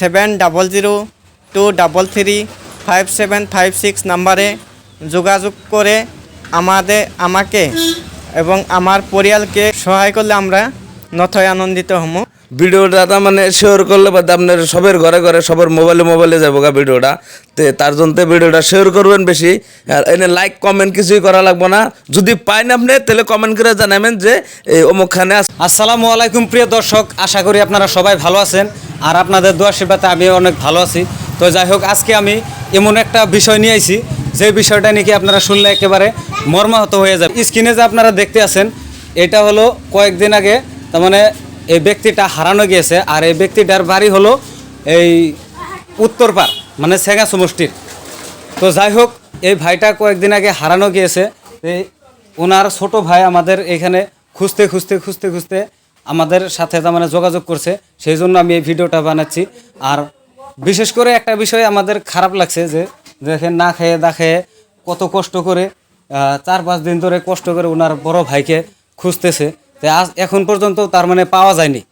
Seven double zero two double three five seven five six নাম্বারে যোগাযোগ করে আমাদের আমাকে এবং আমার পরিয়ালকে সহায় করলে আমরা নথয় আনন্দিত হব ভিডিওটা তার মানে শেয়ার করলে বা আপনার সবের ঘরে ঘরে সবার মোবাইলে মোবাইলে যাব গা ভিডিওটা। তে তার জন্য ভিডিওটা শেয়ার করবেন বেশি। আর এনে লাইক কমেন্ট কিছুই করা লাগবে না। যদি পাইন আপনি তাহলে কমেন্ট করে জানাবেন যে এই অমুকখানে আসসালামু আলাইকুম প্রিয় দর্শক আশা করি আপনারা সবাই ভালো আছেন। আর আপনাদের দোয়া আশীর্বাদে আমি অনেক ভালো আছি। তো যাই হোক, আজকে আমি এমন একটা বিষয় নিয়ে আইছি, যে বিষয়টা নাকি আপনারা শুনলে একেবারে মর্মাহত হয়ে যাবে। স্ক্রিনে যে আপনারা দেখতে আছেন, এটা হলো কয়েকদিন আগে, তার মানে এই ব্যক্তিটা হারানো গিয়েছে, আর এই ব্যক্তিটার বাড়ি হলো এই উত্তরপাড় মানে সেগা সমষ্টির তো যাই হোক, এই ভাইটা কয়েকদিন আগে হারানো গিয়েছে। এই ওনার ছোট ভাই আমাদের এখানে খুঁজতে খুঁজতে খুঁজতে খুঁজতে আমাদের সাথে তার মানে যোগাযোগ করছে, সেই জন্য আমি এই ভিডিওটা বানাচ্ছি। আর বিশেষ করে একটা বিষয় আমাদের খারাপ লাগছে যে, দেখেন না খেয়ে না খেয়ে কত কষ্ট করে চার পাঁচ দিন ধরে কষ্ট করে ওনার বড় ভাইকে খুঁজতেছে। তো আজ এখন পর্যন্ত তার মানে পাওয়া যায়নি।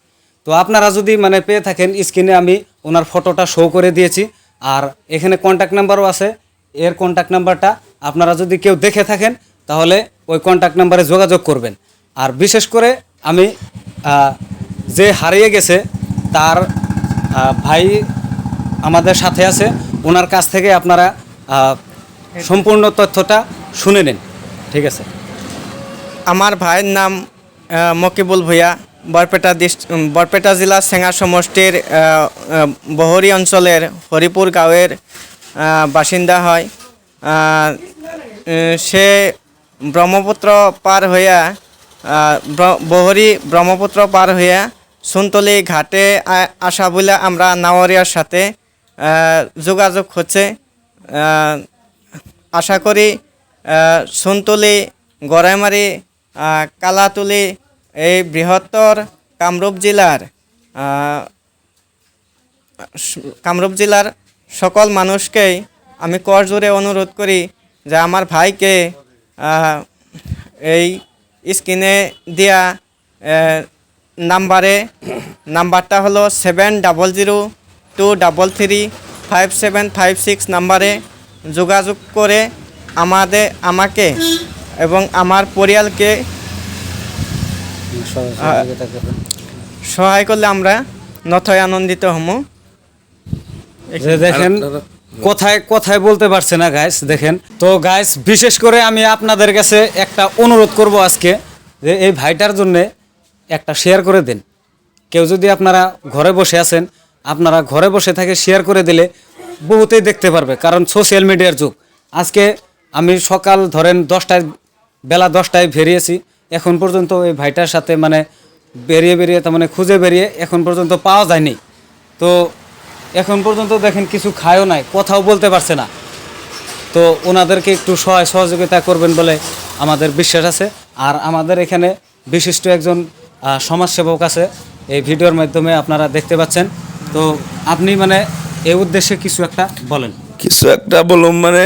তো আপনারা যদি মানে পেয়ে থাকেন, স্ক্রিনে আমি ওনার ফটোটা শো করে দিয়েছি। আর এখানে কন্ট্যাক্ট নাম্বারও আছে, এর কন্ট্যাক্ট নাম্বারটা আপনারা যদি কেউ দেখে থাকেন, তাহলে ওই কন্ট্যাক্ট নাম্বারে যোগাযোগ করবেন। আর বিশেষ করে আমি যে হারিয়ে গেছে, তার ভাই আমাদের সাথে আছে, ওনার কাছ থেকে আপনারা সম্পূর্ণ তথ্যটা শুনে নিন। ঠিক আছে? আমার ভাইয়ের নাম মকিবুল ভূঁইয়া। বরপেটা বরপেটা জেলার সেঙ্গা সমষ্টির বহরি অঞ্চলের হরিপুর গাঁয়ের বাসিন্দা হয়। সে ব্রহ্মপুত্র পার হইয়া বহরি ব্রহ্মপুত্র পার হইয়া সুনতলি ঘাটে আসা বলে আমরা নাওয়ারিয়ার সাথে যোগাযোগ হচ্ছে আশা করি সুনতলি গড়াইমারি কালাতুলি, এই বৃহত্তর কামরূপ জেলার কামরূপ জেলার সকল মানুষকেই আমি করজোরে অনুরোধ করি যে আমার ভাইকে এই স্ক্রিনে দেয়া নাম্বারে নাম্বারটা হলো seven double zero two double three five seven five six নাম্বারে যোগাযোগ করে আমাদের আমাকে এবং আমার পরিয়ালকে সহায় করলে আমরা নথয় আনন্দিত হমু। দেখেন কোথায় কোথায় বলতে পারছে না গাইস দেখেন। তো গাইস বিশেষ করে আমি আপনাদের কাছে একটা অনুরোধ করব আজকে যে এই ভাইটার জন্য একটা শেয়ার করে দিন। কেউ যদি আপনারা ঘরে বসে আছেন, আপনারা ঘরে বসে থাকে শেয়ার করে দিলে বহুতেই দেখতে পারবে, কারণ সোশ্যাল মিডিয়ার যুগ। আজকে আমি সকাল ধরেন দশটায়, বেলা দশটায় বেরিয়েছি, এখন পর্যন্ত এই ভাইটার সাথে মানে বেরিয়ে বেরিয়ে তার মানে খুঁজে বেরিয়ে এখন পর্যন্ত পাওয়া যায়নি। তো এখন পর্যন্ত দেখেন কিছু খায়ও নাই, কথাও বলতে পারছে না। তো ওনাদেরকে একটু সহায় সহযোগিতা করবেন বলে আমাদের বিশ্বাস আছে। আর আমাদের এখানে বিশিষ্ট একজন সমাজসেবক আছে, এই ভিডিওর মাধ্যমে আপনারা দেখতে পাচ্ছেন। তো আপনি মানে এই উদ্দেশ্যে কিছু একটা বলেন। কিছু একটা বলুন মানে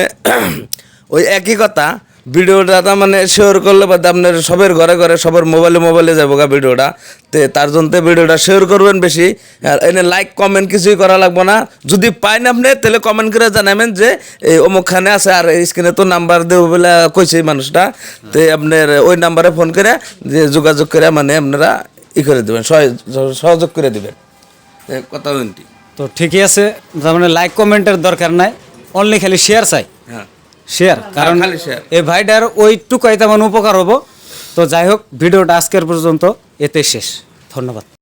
ওই একই কথা ভিডিওটা তার মানে শেয়ার করলে বা আপনার সবের ঘরে ঘরে সবার মোবাইলে মোবাইলে যাব গা ভিডিওটা। তে তার জন্য ভিডিওটা শেয়ার করবেন বেশি। আর এনে লাইক কমেন্ট কিছুই করা লাগবে না। যদি পাইন আপনি, তাহলে কমেন্ট করে জানাবেন যে, এই অমুকখানে আছে আর স্ক্রিনে তো নাম্বার দেবো বলে কইছে মানুষটা। তে আপনার ওই নাম্বারে ফোন করে যে যোগাযোগ করে মানে আপনারা ই করে দেবেন সহায়- সহযোগ করে দেবেন। কথা তো ঠিকই আছে, তার মানে লাইক কমেন্টের দরকার নাই। অনলি খালি শেয়ার চাই। শেয়ার। কারণ এ share। এই ভাইটার ওইটুকাই তেমন উপকার হব। তো যাই হোক ভিডিওটা আজকের পর্যন্ত এতে শেষ। ধন্যবাদ।